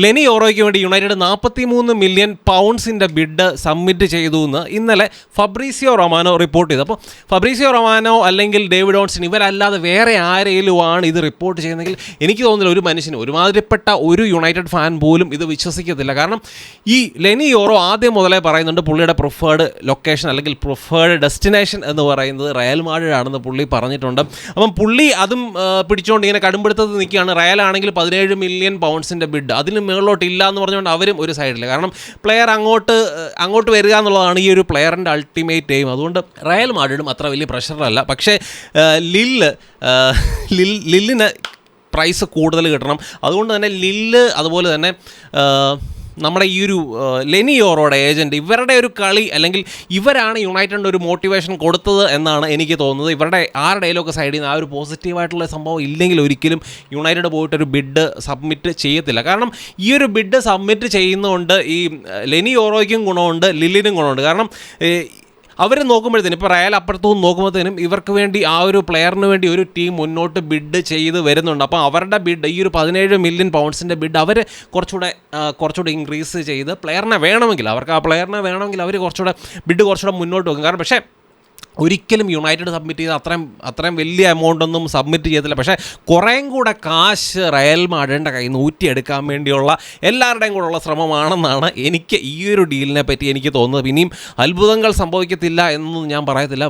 ലെനി ഓറോയ്ക്ക് വേണ്ടി യുണൈറ്റഡ് നാൽപ്പത്തി മൂന്ന് മില്യൺ പൗണ്ട്സിന്റെ ബിഡ് സബ്മിറ്റ് ചെയ്തു എന്ന് ഇന്നലെ ഫബ്രീസിയോ റൊമാനോ റിപ്പോർട്ട് ചെയ്തു. അപ്പോൾ ഫബ്രീസിയോ റൊമാനോ അല്ലെങ്കിൽ ഡേവിഡ് ഓൺസൺ ഇവരല്ലാതെ വേറെ ആരെങ്കിലുമാണ് ഇത് റിപ്പോർട്ട് ചെയ്യുന്നതെങ്കിൽ എനിക്ക് തോന്നുന്നില്ല ഒരു മനുഷ്യന് ഒരുമാതിരിപ്പെട്ട ഒരു യുണൈറ്റഡ് ഫാൻ പോലും ഇത് വിശ്വസിക്കത്തില്ല. കാരണം ഈ ലെനി ഓറോ ആദ്യം മുതലേ പറയുന്നുണ്ട് പുള്ളിയുടെ പ്രിഫേർഡ് ലൊക്കേഷൻ അല്ലെങ്കിൽ പ്രിഫേർഡ് ഡെസ്റ്റിനേഷൻ എന്ന് പറയുന്നത് റയൽ മാഡ്രിഡ് ആണെന്ന് പുള്ളി പറഞ്ഞിട്ടുണ്ട്. അപ്പം പുള്ളി അതും പിടിച്ചുകൊണ്ട് ഇങ്ങനെ കടുംപിടുത്തത്തിൽ നിൽക്കുകയാണ്. റയൽ ആണെങ്കിൽ പതിനേഴ് മില്യൺ പൗണ്ട്സിന്റെ ബിഡ്. അതിന് മുകളിലോട്ട് ഇല്ല എന്ന് പറഞ്ഞുകൊണ്ട് അവരും ഒരു സൈഡിൽ കാരണം പ്ലെയർ അങ്ങോട്ട് അങ്ങോട്ട് വരിക എന്നുള്ളതാണ് ഈ ഒരു പ്ലെയറിന്റെ അൾട്ടിമേറ്റ് എയിം അതുകൊണ്ട് റയൽ മാഡ്രിഡും അത്ര വലിയ പ്രഷറല്ല പക്ഷേ ലില്ല് ലിൽ ലില്ലിന് പ്രൈസ് കൂടുതൽ കിട്ടണം. അതുകൊണ്ട് തന്നെ ലില്ല് അതുപോലെ തന്നെ നമ്മുടെ ഈ ഒരു ലെനിയോറോടെ ലെനി ഏജന്റ് ഇവരുടെ ഒരു കളി അല്ലെങ്കിൽ ഇവരാണ് യുണൈറ്റഡിന്റെ ഒരു മോട്ടിവേഷൻ കൊടുത്തത് എന്നാണ് എനിക്ക് തോന്നുന്നത്. ഇവരുടെ ആരുടെയിലൊക്കെ സൈഡിൽ നിന്ന് ആ ഒരു പോസിറ്റീവായിട്ടുള്ള സംഭവം ഇല്ലെങ്കിൽ ഒരിക്കലും യുണൈറ്റഡ് പോയിട്ട് ഒരു ബിഡ് സബ്മിറ്റ് ചെയ്യത്തില്ല. കാരണം ഈ ഒരു ബിഡ് സബ്മിറ്റ് ചെയ്യുന്നതുകൊണ്ട് ഈ ലെനിയോറോയ്ക്കും ഗുണമുണ്ട് ലില്ലിനും ഗുണമുണ്ട്. കാരണം ഏ, അവർ നോക്കുമ്പോഴത്തേനും ഇപ്പോൾ റയൽ അപ്പുറത്തു നോക്കുമ്പോഴത്തേനും ഇവർക്ക് വേണ്ടി ആ ഒരു പ്ലെയറിന് വേണ്ടി ഒരു ടീം മുന്നോട്ട് ബിഡ് ചെയ്ത് വരുന്നുണ്ട്. അപ്പോൾ അവരുടെ ബിഡ് ഈ ഒരു പതിനേഴ് മില്യൺ പൗണ്ട്സിന്റെ ബിഡ് അവർ കുറച്ചുകൂടെ കുറച്ചുകൂടെ ഇൻക്രീസ് ചെയ്ത് പ്ലെയറിനെ വേണമെങ്കിൽ അവർക്ക് ആ പ്ലെയറിനെ വേണമെങ്കിൽ അവർ കുറച്ചുകൂടെ ബിഡ് കുറച്ചുകൂടെ മുന്നോട്ട് വെക്കും. കാരണം പക്ഷേ ഒരിക്കലും യുണൈറ്റഡ് സബ്മിറ്റ് ചെയ്ത് അത്രയും അത്രയും വലിയ എമൗണ്ട് ഒന്നും സബ്മിറ്റ് ചെയ്തില്ല പക്ഷേ കുറേയും കൂടെ കാശ് റയൽ മാഡ്രിഡിന്റെ കയ്യിൽ നിന്ന് ഊറ്റിയെടുക്കാൻ വേണ്ടിയുള്ള എല്ലാവരുടെയും കൂടെയുള്ള ശ്രമമാണെന്നാണ് എനിക്ക് ഈ ഒരു ഡീലിനെ പറ്റി എനിക്ക് തോന്നുന്നത്. ഇനിയും അത്ഭുതങ്ങൾ സംഭവിക്കത്തില്ല എന്നൊന്നും ഞാൻ പറയത്തില്ല.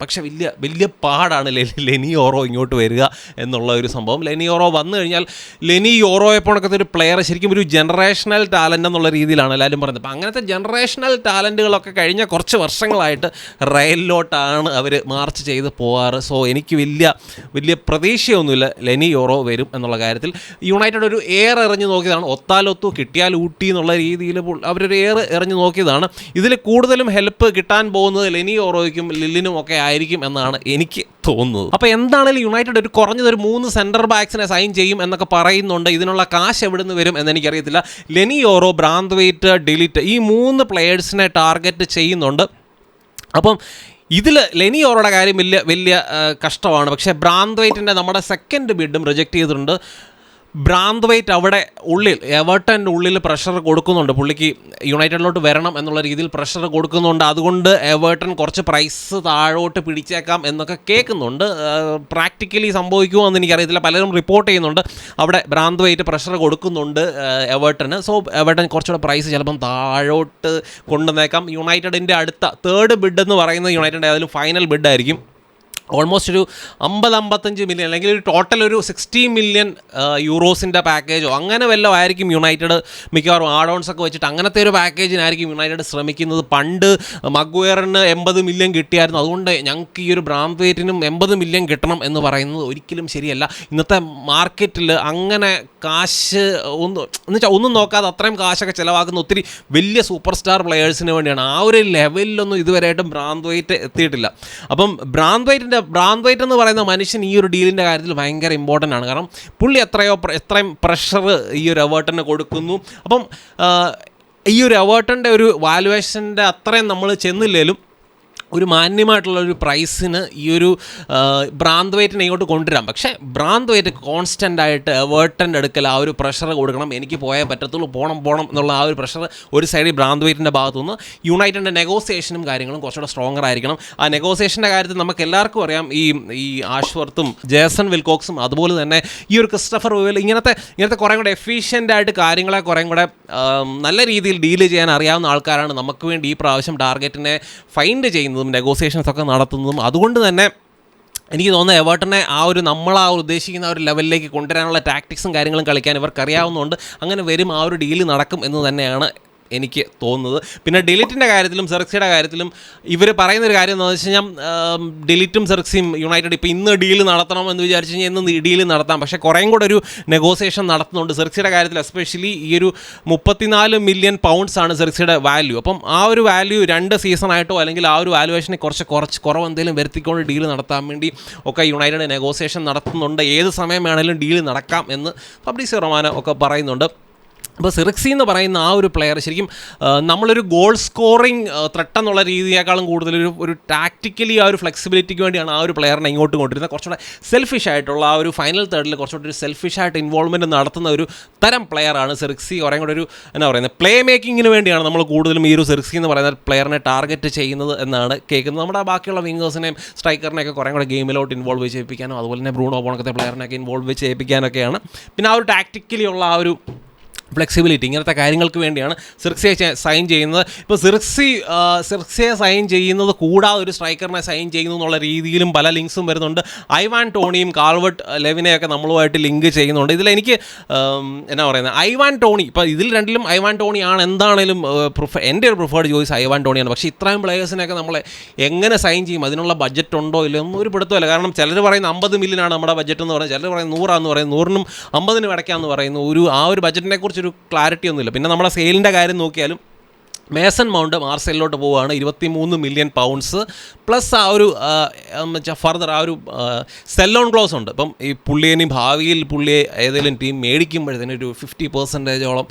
പക്ഷെ വലിയ വലിയ പാടാണ് ലെ- ലെനി ഓറോ ഇങ്ങോട്ട് വരിക എന്നുള്ള ഒരു സംഭവം. ലെനി ഓറോ വന്നു കഴിഞ്ഞാൽ ലെനി ഓറോയെ പോണക്കത്തെ ഒരു പ്ലെയർ ശരിക്കും ഒരു ജനറേഷണൽ ടാലന്റ് എന്നുള്ള രീതിയിലാണ് എല്ലാവരും പറയുന്നത്. അപ്പോൾ അങ്ങനത്തെ ജനറേഷണൽ ടാലന്റുകളൊക്കെ കഴിഞ്ഞ കുറച്ച് വർഷങ്ങളായിട്ട് റയലിലോട്ടാണ് അവർ മാർച്ച് ചെയ്ത് പോകാറ് സോ എനിക്ക് വലിയ വലിയ പ്രതീക്ഷയൊന്നുമില്ല ലെനി ഓറോ വരും എന്നുള്ള കാര്യത്തിൽ. യുണൈറ്റഡ് ഒരു എയർ എറിഞ്ഞ് നോക്കിയതാണ്. ഒത്താലൊത്തു കിട്ടിയാൽ ഊട്ടി എന്നുള്ള രീതിയിൽ അവരൊരു എയർ എറിഞ്ഞ് നോക്കിയതാണ്. ഇതിൽ കൂടുതലും ഹെൽപ്പ് കിട്ടാൻ പോകുന്നത് ലെനി ഓറോയ്ക്കും ലില്ലിനും ഒക്കെ ആയിരിക്കും എന്നാണ് എനിക്ക് തോന്നുന്നത്. അപ്പോൾ എന്താണെങ്കിലും യുണൈറ്റഡ് ഒരു കുറഞ്ഞത് ഒരു മൂന്ന് സെന്റർ ബാക്സിനെ സൈൻ ചെയ്യും എന്നൊക്കെ പറയുന്നുണ്ട്. ഇതിനുള്ള കാശ് എവിടെ നിന്ന് വരും എന്നെനിക്ക് അറിയത്തില്ല ലെനി ഓറോ ബ്രാന്ത്വെയ്റ്റ് ഡിലിറ്റ് ഈ മൂന്ന് പ്ലെയേഴ്സിനെ ടാർഗറ്റ് ചെയ്യുന്നുണ്ട്. അപ്പം ഇതിൽ ലെനി ഓറോയുടെ കാര്യം വലിയ വലിയ കഷ്ടമാണ്. പക്ഷേ ബ്രാന്ത്വൈറ്റിന്റെ നമ്മുടെ സെക്കൻഡ് ബിഡും റിജക്റ്റ് ചെയ്തിട്ടുണ്ട്. ബ്രാന്ത്വൈറ്റ് അവിടെ ഉള്ളിൽ എവർട്ടന്റെ ഉള്ളിൽ പ്രഷർ കൊടുക്കുന്നുണ്ട്. പുള്ളിക്ക് യുണൈറ്റഡിലോട്ട് വരണം എന്നുള്ള രീതിയിൽ പ്രഷർ കൊടുക്കുന്നുണ്ട്. അതുകൊണ്ട് എവർട്ടൺ കുറച്ച് പ്രൈസ് താഴോട്ട് പിടിച്ചേക്കാം എന്നൊക്കെ കേൾക്കുന്നുണ്ട്. പ്രാക്ടിക്കലി സംഭവിക്കുമോ എന്ന് എനിക്കറിയത്തില്ല. പലരും റിപ്പോർട്ട് ചെയ്യുന്നുണ്ട്. അവിടെ ബ്രാന്ത്വൈറ്റ് പ്രഷർ കൊടുക്കുന്നുണ്ട് എവർട്ടന്. സോ എവർട്ടൺ കുറച്ചുകൂടെ പ്രൈസ് ചിലപ്പം താഴോട്ട് കൊണ്ടുവന്നേക്കാം. യുണൈറ്റഡിന്റെ അടുത്ത തേർഡ് ബിഡ് എന്ന് പറയുന്നത് യുണൈറ്റഡ് ഏതായാലും ഫൈനൽ ബിഡായിരിക്കും ഓൾമോസ്റ്റ് ഒരു അമ്പത് അമ്പത്തഞ്ച് മില്യൺ അല്ലെങ്കിൽ ഒരു ടോട്ടൽ ഒരു സിക്സ്റ്റി മില്യൺ യൂറോസിന്റെ പാക്കേജോ അങ്ങനെ വല്ലതും ആയിരിക്കും യുണൈറ്റഡ് മിക്കവാറും ആഡോൺസ് ഒക്കെ വെച്ചിട്ട് അങ്ങനത്തെ ഒരു പാക്കേജിനായിരിക്കും യുണൈറ്റഡ് ശ്രമിക്കുന്നത്. പണ്ട് മഗ്വയറിന് എൺപത് മില്യൺ കിട്ടിയായിരുന്നു. അതുകൊണ്ട് ഞങ്ങൾക്ക് ഈ ഒരു ബ്രാംപേറ്റിനും എൺപത് മില്യൺ കിട്ടണം എന്ന് പറയുന്നത് ഒരിക്കലും ശരിയല്ല. ഇന്നത്തെ മാർക്കറ്റിൽ അങ്ങനെ കാശ് ഒന്നും എന്ന് വെച്ചാൽ ഒന്നും നോക്കാതെ അത്രയും കാശൊക്കെ ചിലവാക്കുന്ന ഒത്തിരി വലിയ സൂപ്പർ സ്റ്റാർ പ്ലെയേഴ്സിന് വേണ്ടിയാണ്. ആ ഒരു ലെവലിലൊന്നും ഇതുവരെയായിട്ടും ബ്രാന്ത്വൈറ്റ് എത്തിയിട്ടില്ല. അപ്പം ബ്രാന്ത്വൈറ്റിന്റെ ബ്രാന്ത്വൈറ്റ് എന്ന് പറയുന്ന മനുഷ്യൻ ഈ ഒരു ഡീലിന്റെ കാര്യത്തിൽ ഭയങ്കര ഇമ്പോർട്ടന്റ് ആണ്. കാരണം പുള്ളി എത്രയോ എത്രയും പ്രഷർ ഈ ഒരു അവേർട്ടിന് കൊടുക്കുന്നു. അപ്പം ഈ ഒരു അവേർട്ടന്റെ ഒരു വാലുവേഷന്റെ അത്രയും നമ്മൾ ചെന്നില്ലേലും ഒരു മാന്യമായിട്ടുള്ള ഒരു പ്രൈസിന് ഈ ഒരു ബ്രാന്ത് വെയ്റ്റിനെ ഇങ്ങോട്ട് കൊണ്ടുവരാം. പക്ഷേ ബ്രാന്ത് വെയ്റ്റ് കോൺസ്റ്റന്റ് ആയിട്ട് വേർട്ടന്റെ അടുക്കൽ ആ ഒരു പ്രഷർ കൊടുക്കണം. എനിക്ക് പോയേ പറ്റത്തുള്ളൂ പോണം പോണം എന്നുള്ള ആ ഒരു പ്രഷർ ഒരു സൈഡിൽ ബ്രാന്ത് ഭാഗത്തു നിന്ന് യുണൈറ്റഡിന്റെ നെഗോസിയേഷനും കാര്യങ്ങളും കുറച്ചുകൂടെ സ്ട്രോങ്ങർ ആയിരിക്കണം. ആ നെഗോസിയേഷന്റെ കാര്യത്തിൽ നമുക്ക് എല്ലാവർക്കും അറിയാം ഈ ഈ ആഷ്വർത്തും ജേസൺ വിൽക്കോക്സും അതുപോലെ തന്നെ ഈ ഒരു ക്രിസ്റ്റഫർ ഓയിൽ ഇങ്ങനത്തെ ഇങ്ങനത്തെ കുറേ കൂടെ എഫിഷ്യന്റ് ആയിട്ട് കാര്യങ്ങളെ കുറേ കൂടെ നല്ല രീതിയിൽ ഡീൽ ചെയ്യാൻ അറിയാവുന്ന ആൾക്കാരാണ്. നമുക്ക് വേണ്ടി ഈ പ്രാവശ്യം ടാർഗറ്റിനെ ഫൈൻഡ് ചെയ്യുന്നതും നെഗോസിയേഷൻസ് ഒക്കെ നടത്തുന്നതും അതുകൊണ്ട് തന്നെ എനിക്ക് തോന്നുന്നത് എവേർട്ടനെ ആ ഒരു നമ്മൾ ആ ഉദ്ദേശിക്കുന്ന ഒരു ലെവലിലേക്ക് കൊണ്ടുവരാനുള്ള ടാക്ടിക്സും കാര്യങ്ങളും കളിക്കാൻ ഇവർക്ക് അറിയാവുന്നതുകൊണ്ട് അങ്ങനെ വരും ആ ഒരു ഡീൽ നടക്കും എന്ന് തന്നെയാണ് എനിക്ക് തോന്നുന്നത്. പിന്നെ ഡിലിറ്റിന്റെ കാര്യത്തിലും സെർക്സിയുടെ കാര്യത്തിലും ഇവർ പറയുന്ന ഒരു കാര്യം എന്താണെന്ന് വെച്ച് കഴിഞ്ഞാൽ ഡിലിറ്റും സെർക്സിയും യുണൈറ്റഡ് ഇപ്പോൾ ഇന്ന് ഡീൽ നടത്തണം എന്ന് വിചാരിച്ച് കഴിഞ്ഞാൽ ഇന്ന് ഡീൽ നടത്താം. പക്ഷേ കുറേയും കൂടെ ഒരു നെഗോസിയേഷൻ നടത്തുന്നുണ്ട് സെർക്സിയുടെ കാര്യത്തിൽ എസ്പെഷ്യലി ഈ ഒരു മുപ്പത്തിനാല് മില്യൺ പൗണ്ട്സ് ആണ് സെർക്സിയുടെ വാല്യൂ അപ്പം ആ ഒരു വാല്യൂ രണ്ട് സീസണായിട്ടോ അല്ലെങ്കിൽ ആ ഒരു വാല്യുവേഷനെ കുറച്ച് കുറച്ച് കുറവ് എന്തെങ്കിലും വരുത്തിക്കൊണ്ട് ഡീൽ നടത്താൻ വേണ്ടി ഒക്കെ യുണൈറ്റഡ് നെഗോസിയേഷൻ നടത്തുന്നുണ്ട്. ഏത് സമയം വേണമെങ്കിലും ഡീൽ നടക്കാം എന്ന് പബ്ലിസി റൊമാനോ ഒക്കെ പറയുന്നുണ്ട്. അപ്പോൾ സിറിക്സി എന്ന് പറയുന്ന ആ ഒരു പ്ലെയർ ശരിക്കും നമ്മളൊരു ഗോൾ സ്കോറിങ് ത്രെട്ട് എന്നുള്ള രീതിയേക്കാളും കൂടുതൽ ഒരു ഒരു ടാക്റ്റിക്കലി ആ ഒരു ഫ്ലെക്സിബിലിറ്റിക്ക് വേണ്ടിയാണ് ആ ഒരു പ്ലെയറിനെ ഇങ്ങോട്ട് കൊണ്ടിരുന്നത് കുറച്ചുകൂടെ സെൽഫിഷ് ആയിട്ടുള്ള ആ ഒരു ഫൈനൽ തേർഡിൽ കുറച്ചുകൂടി ഒരു സെൽഫിഷ് ആയിട്ട് ഇൻവോൾവ്മെന്റ് നടത്തുന്ന ഒരു തരം പ്ലെയറാണ് സിറിക്സി. കുറേ കൂടെ ഒരു എന്നാ പറയുന്നത് പ്ലേ മേക്കിങ്ങിന് വേണ്ടിയാണ് നമ്മൾ കൂടുതലും ഈ ഒരു സിറിക്സി എന്ന് പറയുന്ന പ്ലെയറിനെ ടാർഗറ്റ് ചെയ്യുന്നത് എന്നാണ് കേൾക്കുന്നത്. നമ്മുടെ ബാക്കിയുള്ള വിങ്ങേഴ്സിനെയും സ്ട്രൈക്കറിനെയൊക്കെ കുറേ കൂടെ ഗെയിമിലോട്ട് ഇൻവോൾവ് ചെയ്യിപ്പിക്കാനോ അതുപോലെ തന്നെ ബ്രൂണോ പോണക്കത്തെ പ്ലെയറിനെയൊക്കെ ഇൻവോൾവ് ചെയ്യിപ്പിക്കാനൊക്കെയാണ് പിന്നെ ആ ഒരു ടാക്റ്റിക്കലി ഉള്ള ആ ഒരു ഫ്ലെക്സിബിലിറ്റി ഇങ്ങനത്തെ കാര്യങ്ങൾക്ക് വേണ്ടിയാണ് സിർക്സിയെ സൈൻ ചെയ്യുന്നത്. ഇപ്പോൾ സിർക്സി സിർക്സിയെ സൈൻ ചെയ്യുന്നത് കൂടാതെ ഒരു സ്ട്രൈക്കറിനെ സൈൻ ചെയ്യുന്നു എന്നുള്ള രീതിയിലും പല ലിങ്ക്സും വരുന്നുണ്ട്. ഐവാൻ ടോണിയും കാൾവർട്ട് ലെവിനെയൊക്കെ നമ്മളുമായിട്ട് ലിങ്ക് ചെയ്യുന്നുണ്ട്. ആം, എന്നാ പറയുന്നത് ഐവാൻ ടോണി ഇപ്പോൾ ഇതിൽ രണ്ടിലും ഐവാൻ ആണ്. എന്താണേലും പ്രിഫർ എന്റെ ഒരു പ്രിഫേർഡ് ചോയ്സ് ഐവാൻ ടോണിയാണ്. പക്ഷേ ഇത്രയും പ്ലേയേഴ്സിനെയൊക്കെ നമ്മളെ എങ്ങനെ സൈൻ ചെയ്യും? അതിനുള്ള ബഡ്ജറ്റ് ഉണ്ടോ ഇല്ലയോ ഒന്നും ഒരു പിടുത്തമല്ല കാരണം ചിലർ പറയുന്ന അമ്പത് മില്യനാണ് നമ്മുടെ ബഡ്ജറ്റ് എന്ന് പറയുന്നത്. ചിലർ പറയുന്നത് നൂറാന്ന് പറയുന്നത്. നൂറിനും അമ്പതിനും ഇടയ്ക്കാന്ന് പറയുന്നു ഒരു ആ ഒരു ബഡ്ജറ്റിനെ കുറിച്ചൊരു ക്ലാരിറ്റി ഒന്നുമില്ല. പിന്നെ നമ്മുടെ സെയിലിന്റെ കാര്യം നോക്കിയാലും മേസൺ മൗണ്ട് മാർസലിലോട്ട് പോവുകയാണ്. ഇരുപത്തി മൂന്ന് മില്യൺ പൗണ്ട്സ്. പ്ലസ് ആ ഒരു ഫർദർ ആ ഒരു സെല്ലോൺ ക്ലോസ് ഉണ്ട്. ഇപ്പം ഈ പുള്ളിയെ ഭാവിയിൽ പുള്ളിയെ ഏതെങ്കിലും ടീം മേടിക്കുമ്പോഴത്തേനും ഒരു ഫിഫ്റ്റി പെർസെന്റേജോളം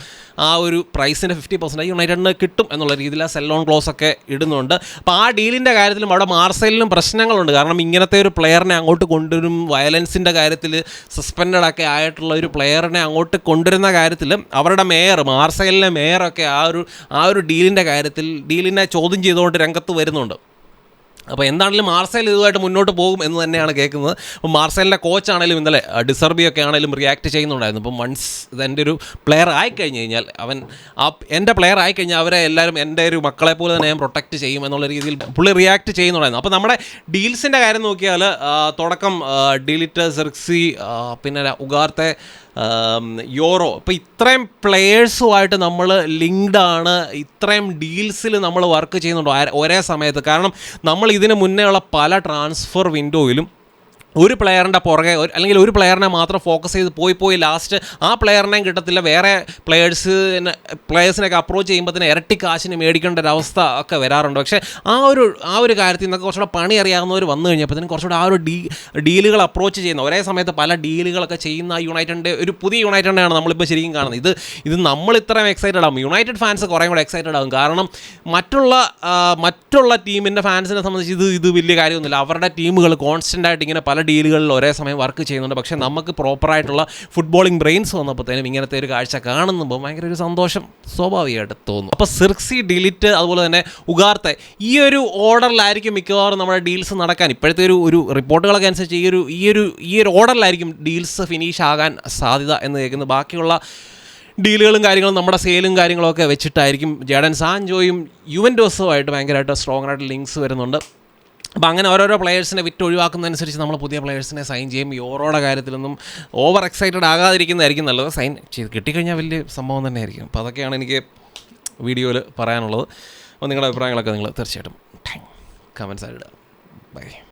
ആ ഒരു പ്രൈസിന്റെ ഫിഫ്റ്റി പെർസെന്റേജ് യുണൈറ്റഡിന് കിട്ടും എന്നുള്ള രീതിയിൽ ആ സെല്ലോൺ ക്ലോസ് ഒക്കെ ഇടുന്നുണ്ട്. അപ്പോൾ ആ ഡീലിന്റെ കാര്യത്തിലും അവിടെ മാർസലിലും പ്രശ്നങ്ങളുണ്ട്. കാരണം ഇങ്ങനത്തെ ഒരു പ്ലെയറിനെ അങ്ങോട്ട് കൊണ്ടുവരും വയലൻസിന്റെ കാര്യത്തിൽ സസ്പെൻഡഡ് ഒക്കെ ആയിട്ടുള്ള ഒരു പ്ലെയറിനെ അങ്ങോട്ട് കൊണ്ടുവരുന്ന കാര്യത്തിൽ അവരുടെ മേയർ മാർസലിലെ മേയറൊക്കെ ആ ഒരു ആ ഒരു ഡീലിന്റെ കാര്യത്തിൽ ഡീലിനെ ചോദ്യം ചെയ്തുകൊണ്ട് രംഗത്ത് വരുന്നുണ്ട്. അപ്പോൾ എന്താണെങ്കിലും മാർസൽ ഇതുമായിട്ട് മുന്നോട്ട് പോകും എന്ന് തന്നെയാണ് കേൾക്കുന്നത്. അപ്പോൾ മാർസലിന്റെ കോച്ചാണെങ്കിലും ഇന്നലെ ഡിസർബിയൊക്കെ ആണെങ്കിലും റിയാക്ട് ചെയ്യുന്നുണ്ടായിരുന്നു. അപ്പം വൺസ് ഇതെന്റെ ഒരു പ്ലെയർ ആയി ആയിക്കഴിഞ്ഞ് കഴിഞ്ഞാൽ അവൻ ആ എന്റെ പ്ലെയർ ആയിക്കഴിഞ്ഞാൽ അവരെ എല്ലാവരും എന്റെ ഒരു മക്കളെ പോലെ തന്നെ ഞാൻ പ്രൊട്ടക്റ്റ് ചെയ്യും എന്നുള്ള രീതിയിൽ പുള്ളി റിയാക്ട് ചെയ്യുന്നുണ്ടായിരുന്നു. അപ്പോൾ നമ്മുടെ ഡീൽസിന്റെ കാര്യം നോക്കിയാൽ തുടക്കം ഡീലിറ്റ് സെർക്സി പിന്നെ ഉഗാർത്തെ യോറോ. ഇപ്പോൾ ഇത്രയും പ്ലെയേഴ്സുമായിട്ട് നമ്മൾ ലിങ്ക്ഡ് ആണ്. ഇത്രയും ഡീൽസിൽ നമ്മൾ വർക്ക് ചെയ്യുന്നുണ്ട്. ഒരേ സമയത്ത്. കാരണം നമ്മൾ ഇതിന് മുന്നേ ഉള്ള പല ട്രാൻസ്ഫർ വിൻഡോയിലും ഒരു പ്ലെയറിന്റെ പുറകെ അല്ലെങ്കിൽ ഒരു പ്ലെയറിനെ മാത്രം ഫോക്കസ് ചെയ്ത് പോയി പോയി ലാസ്റ്റ് ആ പ്ലെയറിനെയും കിട്ടത്തില്ല. വേറെ പ്ലെയേഴ്സ് പ്ലെയേഴ്സിനൊക്കെ അപ്രോച്ച് ചെയ്യുമ്പോൾ തന്നെ ഇരട്ടി കാശിന് മേടിക്കേണ്ട ഒരു അവസ്ഥ ഒക്കെ വരാറുണ്ട്. പക്ഷേ ആ ഒരു ആ ഒരു കാര്യത്തിൽ നിന്നൊക്കെ കുറച്ചുകൂടെ പണി അറിയാവുന്നവർ വന്നു തന്നെ കുറച്ചുകൂടെ ആ ഒരു ഡീ ഡീലുകൾ അപ്രോച്ച് ചെയ്യുന്ന ഒരേ സമയത്ത് പല ഡീലുകളൊക്കെ ചെയ്യുന്ന യുണൈറ്റഡിന്റെ ഒരു പുതിയ യുണൈറ്റഡിനെയാണ് നമ്മളിപ്പോൾ ശരിക്കും കാണുന്നത്. ഇത് ഇത് നമ്മൾ ഇത്രയും എക്സൈറ്റഡ് ആകും യുണൈറ്റഡ് ഫാൻസ് കുറേ കൂടെ എക്സൈറ്റഡ് ആകും കാരണം മറ്റുള്ള മറ്റുള്ള ടീമിന്റെ ഫാൻസിനെ സംബന്ധിച്ച് ഇത് ഇത് വലിയ കാര്യമൊന്നുമില്ല. അവരുടെ ടീമുകൾ കോൺസ്റ്റന്റ് ആയിട്ട് ഇങ്ങനെ പല ഡീലുകളിൽ ഒരേ സമയം വർക്ക് ചെയ്യുന്നുണ്ട്. പക്ഷേ നമുക്ക് പ്രോപ്പറായിട്ടുള്ള ഫുട്ബോളിംഗ് ബ്രെയിൻസ് വന്നപ്പോഴത്തേനും ഇങ്ങനത്തെ ഒരു കാഴ്ച കാണുമ്പോൾ ഭയങ്കര ഒരു സന്തോഷം സ്വാഭാവികമായിട്ട് തോന്നും. അപ്പോൾ സിർക്സി ഡിലിറ്റ് അതുപോലെ തന്നെ ഉഗാർത്തെ ഈ ഒരു ഓർഡറിലായിരിക്കും മിക്കവാറും നമ്മുടെ ഡീൽസ് നടക്കാൻ. ഇപ്പോഴത്തെ ഒരു ഒരു റിപ്പോർട്ടുകളൊക്കെ അനുസരിച്ച് ഈ ഒരു ഈ ഒരു ഈ ഒരു ഓർഡറിലായിരിക്കും ഡീൽസ് ഫിനിഷ് ആകാൻ സാധ്യത എന്ന് കേൾക്കുന്നത് ബാക്കിയുള്ള ഡീലുകളും കാര്യങ്ങളും നമ്മുടെ സെയിലും കാര്യങ്ങളൊക്കെ വെച്ചിട്ടായിരിക്കും ജേഡൻ സാൻജോയും യുവൻഡോസുമായിട്ട് ഭയങ്കരമായിട്ട് സ്ട്രോങ് ആയിട്ട് ലിങ്ക്സ് വരുന്നുണ്ട്. അപ്പോൾ അങ്ങനെ ഓരോരോ പ്ലെയേഴ്സിനെ വിറ്റ് ഒഴിവാക്കുന്നതനുസരിച്ച് നമ്മൾ പുതിയ പ്ലെയേഴ്സിനെ സൈൻ ചെയ്യും. യോറോയുടെ കാര്യത്തിലൊന്നും ഓവർ എക്സൈറ്റഡ് ആകാതിരിക്കുന്നതായിരിക്കും നല്ലത്. സൈൻ ചെയ്ത് കിട്ടിക്കഴിഞ്ഞാൽ വലിയ സംഭവം തന്നെയായിരിക്കും. അപ്പോൾ അതൊക്കെയാണ് എനിക്ക് വീഡിയോയിൽ പറയാനുള്ളത്. അപ്പോൾ നിങ്ങളുടെ അഭിപ്രായങ്ങളൊക്കെ നിങ്ങൾ തീർച്ചയായിട്ടും കമൻസ് ആയിട്ട് ബൈ